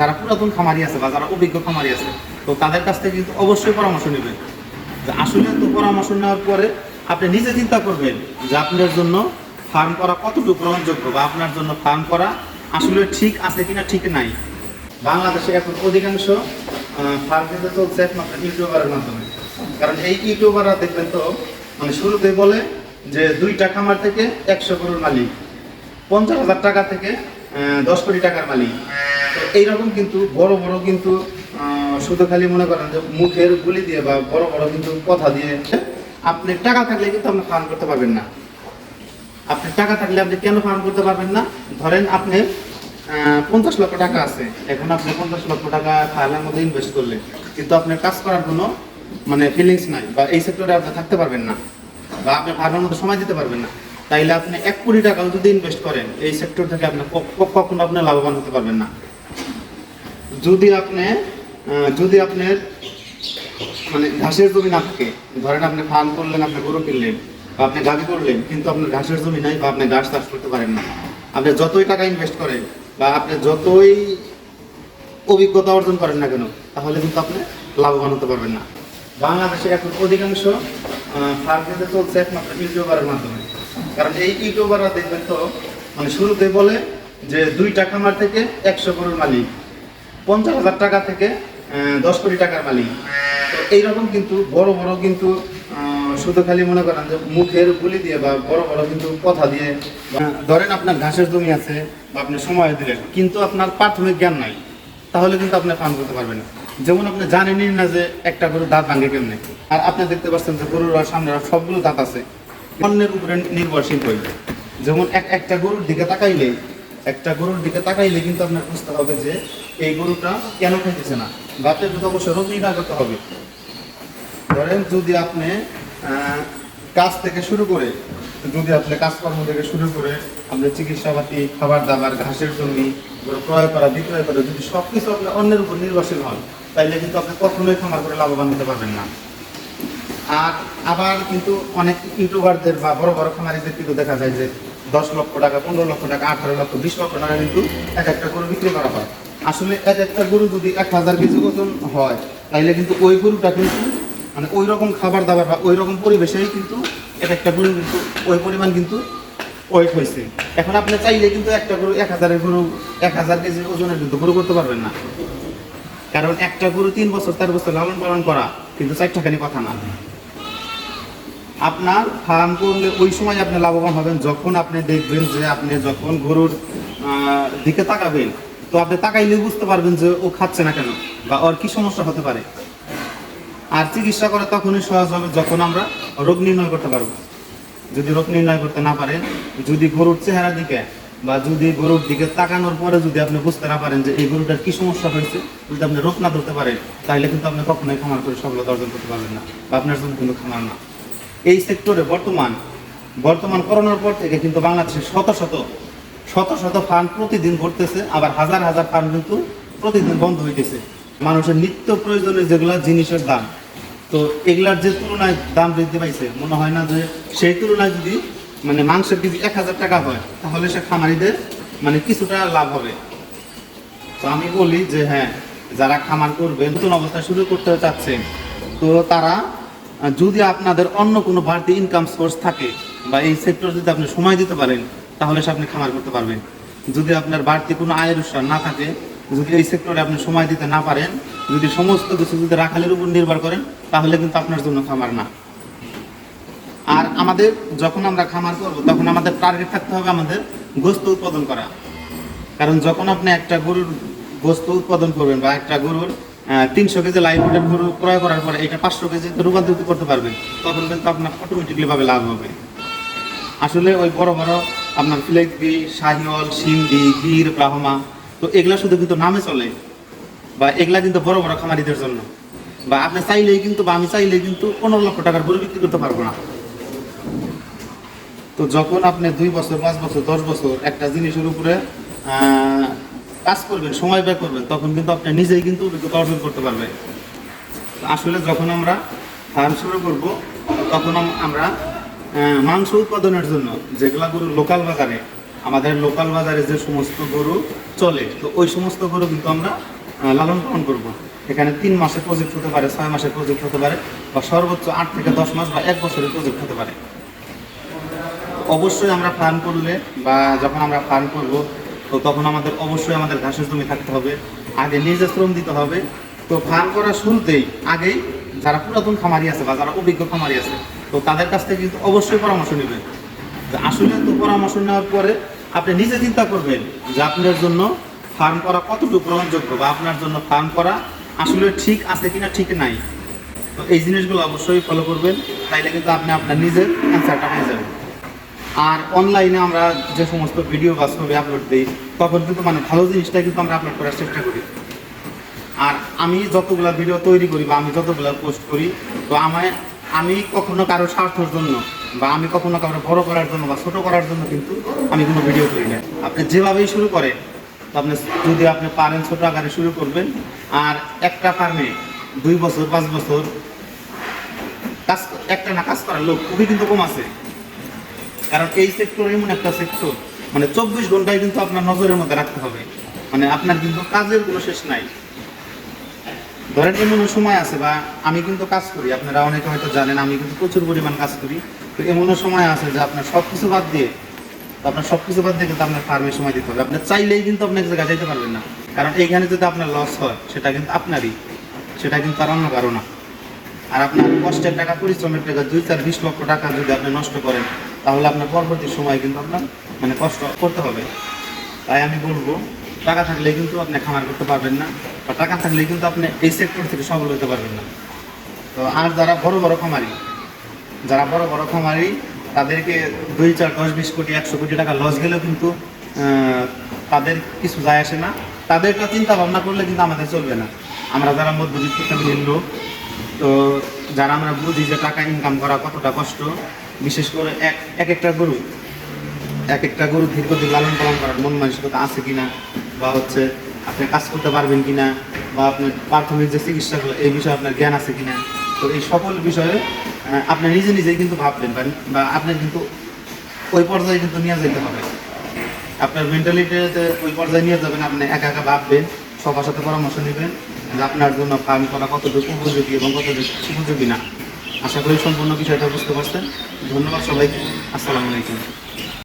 যারা পুরাতন খামারি আছে বা যারা অভিজ্ঞ খামারি আছে, তো তাদের কাছ থেকে কিন্তু অবশ্যই পরামর্শ নেবেন। যে আসলে তো পরামর্শ নেওয়ার পরে আপনি নিজে চিন্তা করবেন যে আপনার জন্য ফার্ম করা কতটুকু গ্রহণযোগ্য বা আপনার জন্য ফার্ম করা আসলে ঠিক আছে কিনা ঠিক নাই। বাংলাদেশে এখন অধিকাংশ ফার্ম কিন্তু চলছে একমাত্র ইউটিউবারের মাধ্যমে। কারণ এই ইউটিউবাররা দেখবেন তো মানে শুরুতে বলে যে দুইটা খামার থেকে একশো গরুর মালিক, পঞ্চাশ হাজার টাকা থেকে দশ কোটি টাকার মালিক। এইরকম কিন্তু বড় বড় কিন্তু শুধু খালি মনে করেন যে মুখের গুলি দিয়ে বা বড় বড় কিন্তু কথা দিয়ে আপনি টাকা থাকলে কিন্তু আপনি ফার্ম করতে পারবেন না। আপনি টাকা থাকলে আপনি কেন ফার্ম করতে পারবেন না? ধরেন আপনি পঞ্চাশ লক্ষ টাকা আছে, এখন আপনি পঞ্চাশ লক্ষ টাকা ফার্মের মধ্যে ইনভেস্ট করলেন, কিন্তু আপনার কাজ করার কোনো মানে ফিলিংস নাই, বা এই সেক্টরে আপনি থাকতে পারবেন না, বা আপনি ফার্মের মধ্যে সময় দিতে পারবেন না, তাইলে আপনি এক কোটি টাকাও যদি ইনভেস্ট করেন, এই সেক্টর থেকে আপনি কখনো আপনি লাভবান হতে পারবেন না। যদি আপনি যদি আপনার মানে ঘাসের জমি না থাকে, ধরেন আপনি ফার্ম করলেন, আপনি গরু কিনলেন, বা আপনি গাভি করলেন, কিন্তু আপনার ঘাসের জমি নাই বা আপনি ঘাস চাষ করতে পারেন না, আপনি যতই টাকা ইনভেস্ট করেন, বা আপনি যতই অভিজ্ঞতা অর্জন করেন না কেন, তাহলে কিন্তু আপনি লাভবান হতে পারবেন না। বাংলাদেশে এখন অধিকাংশ ফার্ম কিন্তু চলছে একমাত্র ইউটিউবারের মাধ্যমে। কারণ এই ইউটিউবাররা দেখবেন তো মানে শুরুতে বলে যে দুই টাকা খামার থেকে একশো গরুর মালিক পঞ্চাশ হাজার টাকা থেকে দশ কোটি টাকার মালিক। তো এইরকম কিন্তু বড় বড় কিন্তু শুধু খালি মনে করেন যে মুখের গুলি দিয়ে বা বড় বড় কিন্তু কথা দিয়ে ধরেন আপনার ঘাসের জমি আছে বা আপনি সময় দিলেন, কিন্তু আপনার প্রাথমিক জ্ঞান নাই, তাহলে কিন্তু আপনি ফার্ম করতে পারবেন যেমন আপনি জানেনই না যে একটা গরুর দাঁত ভাঙে কেমনে। আর আপনি দেখতে পাচ্ছেন যে গরুর সামনে সবগুলো দাঁত আছে। অন্যের উপরে নির্ভরশীল হই যেমন এক একটা গরুর দিকে তাকাইলে, একটা গরুর দিকে তাকাইলে কিন্তু আপনার বুঝতে হবে যে এই গরুটা কেন খাইতেছে না? আপনার কিন্তু অবশ্যই রোগ করতে হবে। ধরেন যদি আপনি কাজ থেকে শুরু করে, যদি আপনি কাজকর্ম থেকে শুরু করে আপনি চিকিৎসাপাতি খাবার দাবার ঘাসের জমি ক্রয় করা, বিক্রয় করা, যদি সব কিছু আপনি অন্যের উপর নির্ভরশীল হন, তাইলে কিন্তু আপনি কখনোই খামার করে লাভবান হতে পারবেন না। আর আবার কিন্তু অনেক ইউটিউবারদের বা বড় বড় খামারিদের কিন্তু দেখা যায় যে দশ লক্ষ টাকা, পনেরো লক্ষ টাকা, আঠারো লক্ষ, বিশ লক্ষ টাকা কিন্তু এক একটা গরু বিক্রি করা হয়। আসলে এক একটা গরু যদি এক হাজার কেজি ওজন হয়, তাইলে কিন্তু ওই গরুটা কিন্তু মানে ওই রকম খাবার দাবার বা ওই রকম পরিবেশেই কিন্তু এক একটা গরু কিন্তু ওই পরিমাণ কিন্তু ওয়েট হয়েছে এখন আপনি চাইলে কিন্তু একটা গরু এক হাজারের গরু, এক হাজার কেজি ওজনের কিন্তু গরু করতে পারবেন না। কারণ একটা গরু তিন বছর, চার বছর লালন পালন করা কিন্তু চারটাখানি কথা না। আপনার ফার্ম করলে ওই সময় আপনি লাভবান হবেন যখন আপনি দেখবেন যে আপনি যখন গরুর দিকে তাকাবেন তো আপনি তাকাইলে বুঝতে পারবেন যে ও খাচ্ছে না কেন বা ওর কি সমস্যা হতে পারে। আর চিকিৎসা করে তখনই সহজ হবে যখন আমরা রোগ নির্ণয় করতে পারব। যদি রোগ নির্ণয় করতে না পারেন, যদি গরুর চেহারা দিকে বা যদি গরুর দিকে তাকানোর পরে যদি আপনি বুঝতে না পারেন যে এই গরুটার কি সমস্যা হয়েছে, যদি আপনি রোগ না ধরতে পারেন, তাহলে কিন্তু আপনি কখনোই খামার করে সফলতা অর্জন করতে পারবেন না বা আপনার জন্য কিন্তু খামার না। এই সেক্টরে বর্তমান বর্তমান করোনার পর থেকে কিন্তু বাংলাদেশে শত শত শত শত ফার্ম প্রতিদিন ঘটতেছে আবার হাজার হাজার ফার্ম কিন্তু প্রতিদিন বন্ধ হইতেছে। মানুষের নিত্য প্রয়োজনীয় যেগুলো জিনিসের দাম। তো এগুলার যে তুলনায় দাম বৃদ্ধি পাইছে, মনে হয় না যে সেই তুলনায় যদি মানে মাংসের কেজি এক হাজার টাকা হয়, তাহলে সে খামারিদের মানে কিছুটা লাভ হবে। তো আমি বলি যে হ্যাঁ যারা খামার করবে, নতুন অবস্থা শুরু করতে চাচ্ছেন তো তারা, যদি আপনাদের অন্য কোনো বাড়তি ইনকাম সোর্স থাকে, বা এই সেক্টর যদি আপনি সময় দিতে পারেন তাহলে সে আপনি খামার করতে পারবেন। যদি আপনার বাড়তি কোনো আয়ের উৎস না থাকে, যদি এই সেক্টরে আপনি সময় দিতে না পারেন, যদি সমস্ত কিছু যদি রাখালের উপর নির্ভর করেন, তাহলে কিন্তু আপনার জন্য খামার না। আর আমাদের যখন আমরা খামার করব, তখন আমাদের টার্গেট থাকতে হবে আমাদের গোস্ত উৎপাদন করা। কারণ যখন আপনি একটা গরুর গোস্ত উৎপাদন করবেন বা একটা গরুর তিনশো কেজি লাইভ গরু ক্রয় করার পরে এটা পাঁচশো কেজিতে রূপান্তরিত করতে পারবেন, তখন কিন্তু আপনার অটোমেটিকলি ভাবে লাভ হবে। আসলে ওই বড় বড় আপনার ফিলেকবি শাহিওয়াল, সিন্ধি গির ব্রাহ্মা, তো এগুলা শুধু কিন্তু নামে চলে বা এগুলা কিন্তু বড় বড় খামারিদের জন্য। বা আপনি চাইলেই কিন্তু বা আমি চাইলেই কিন্তু পনেরো লক্ষ টাকার গরু বিক্রি করতে পারব না। তো যখন আপনি দুই বছর, পাঁচ বছর, দশ বছর একটা জিনিসের উপরে কাজ করবেন, সময় ব্যয় করবেন, তখন কিন্তু আপনি নিজেই কিন্তু অভিজ্ঞতা অর্জন করতে পারবেন। আসলে যখন আমরা ফার্ম শুরু করব, তখন আমরা মাংস উৎপাদনের জন্য যেগুলা গরু লোকাল বাজারে, আমাদের লোকাল বাজারে যে সমস্ত গরু চলে, তো ওই সমস্ত গরু কিন্তু আমরা লালন পালন করব। এখানে তিন মাসের প্রজেক্ট হতে পারে, ছয় মাসের প্রজেক্ট হতে পারে, বা সর্বোচ্চ আট থেকে দশ মাস বা এক বছরের প্রজেক্ট হতে পারে। অবশ্যই আমরা ফার্ম করলে বা যখন আমরা ফার্ম করব, তো তখন আমাদের অবশ্যই আমাদের ঘাসের জমি থাকতে হবে, আগে নিজে শ্রম দিতে হবে তো ফার্ম করার শুরুতেই আগেই যারা পুরাতন খামারি আছে বা যারা অভিজ্ঞ খামারি আছে, তো তাদের কাছ থেকে কিন্তু অবশ্যই পরামর্শ নেবেন। আসলে তো পরামর্শ নেওয়ার পরে আপনি নিজে চিন্তা করবেন যে আপনার জন্য ফার্ম করা কতটুকু গ্রহণযোগ্য বা আপনার জন্য ফার্ম করা আসলে ঠিক আছে কিনা ঠিক নাই। তো এই জিনিসগুলো অবশ্যই ফলো করবেন, তাইলে কিন্তু আপনি আপনার নিজের অ্যান্সারটা পেয়ে যাবেন। আর অনলাইনে আমরা যে সমস্ত ভিডিও বা ছবি আপলোড দিই, তখন কিন্তু মানে ভালো জিনিসটা কিন্তু আমরা আপলোড করার চেষ্টা করি। আর আমি যতগুলা ভিডিও তৈরি করি বা আমি যতগুলা পোস্ট করি, তো আমায়, আমি কখনো কারও স্বার্থের জন্য বা আমি কখনো কারও বড় করার জন্য বা ছোট করার জন্য কিন্তু আমি কোনো ভিডিও করি না। আপনি যেভাবেই শুরু করেন আপনি যদি আপনি পারেন ছোট আকারে শুরু করবেন। আর একটা ফার্মে দুই বছর, পাঁচ বছর কাজ একটা না কাজ করার লোক খুবই কিন্তু কম আছে। কারণ এই সেক্টর এমন একটা সেক্টর মানে চব্বিশ ঘন্টায় কিন্তু আপনার নজরের মধ্যে রাখতে হবে। মানে আপনার কিন্তু কাজের কোনো শেষ নাই। ধরেন এমন সময় আছে বা আমি কিন্তু কাজ করি, আপনারা অনেকে হয়তো জানেন, আমি কিন্তু প্রচুর পরিমাণ কাজ করি। তো এমনও সময় আছে যে আপনার সব কিছু বাদ দিয়ে আপনার সব কিছু বাদ দিয়ে কিন্তু আপনার ফার্মে সময় দিতে হবে। আপনার চাইলেই কিন্তু আপনি এক জায়গায় যাইতে পারবেন না। কারণ এইখানে যদি আপনার লস হয়, সেটা কিন্তু আপনারই, সেটা কিন্তু আর অন্য কারও না। আর আপনার কষ্টের টাকা, পরিশ্রমের টাকা, দুই চার বিশ লক্ষ টাকা যদি আপনি নষ্ট করেন, তাহলে আপনার পরবর্তী সময় কিন্তু আপনার মানে কষ্ট করতে হবে। তাই আমি বলব টাকা থাকলে কিন্তু আপনি খামার করতে পারবেন না, বা টাকা থাকলে কিন্তু আপনি এই সেক্টর থেকে সফল হতে পারবেন না। তো আর যারা বড় বড় খামারি, যারা বড় বড় খামারি, তাদেরকে দুই চার দশ বিশ কোটি, একশো কোটি টাকা লস গেলেও কিন্তু তাদের কিছু যায় আসে না। তাদেরটা চিন্তা ভাবনা করলে কিন্তু আমাদের চলবে না। আমরা যারা মধ্যবিত্ত ফ্যামিলির লোক, তো যারা আমরা বুঝি যে টাকা ইনকাম করা কতটা কষ্ট, বিশেষ করে এক এক একটা গরু এক একটা গরু দীর্ঘদিন লালন পালন করার মন মানসিকতা আছে কিনা, বা হচ্ছে আপনি কাজ করতে পারবেন কিনা, বা আপনার প্রাথমিক যে চিকিৎসাগুলো, এই বিষয়ে আপনার জ্ঞান আছে কিনা। তো এই সকল বিষয়ে আপনি নিজে নিজেই কিন্তু ভাববেন, বা আপনার কিন্তু ওই পর্যায়ে কিন্তু নিয়ে যেতে হবে। আপনার মেন্টালিটিতে ওই পর্যায়ে নিয়ে যাবেন, আপনি একা একা ভাববেন, সবার সাথে পরামর্শ নেবেন যে আপনার জন্য ফার্ম করা কতটুকু উপযোগী এবং কতটুকু উপযোগী না। আশা করি সম্পূর্ণ বিষয়টা বুঝতে পারছেন। ধন্যবাদ সবাইকে। আসসালামু আলাইকুম।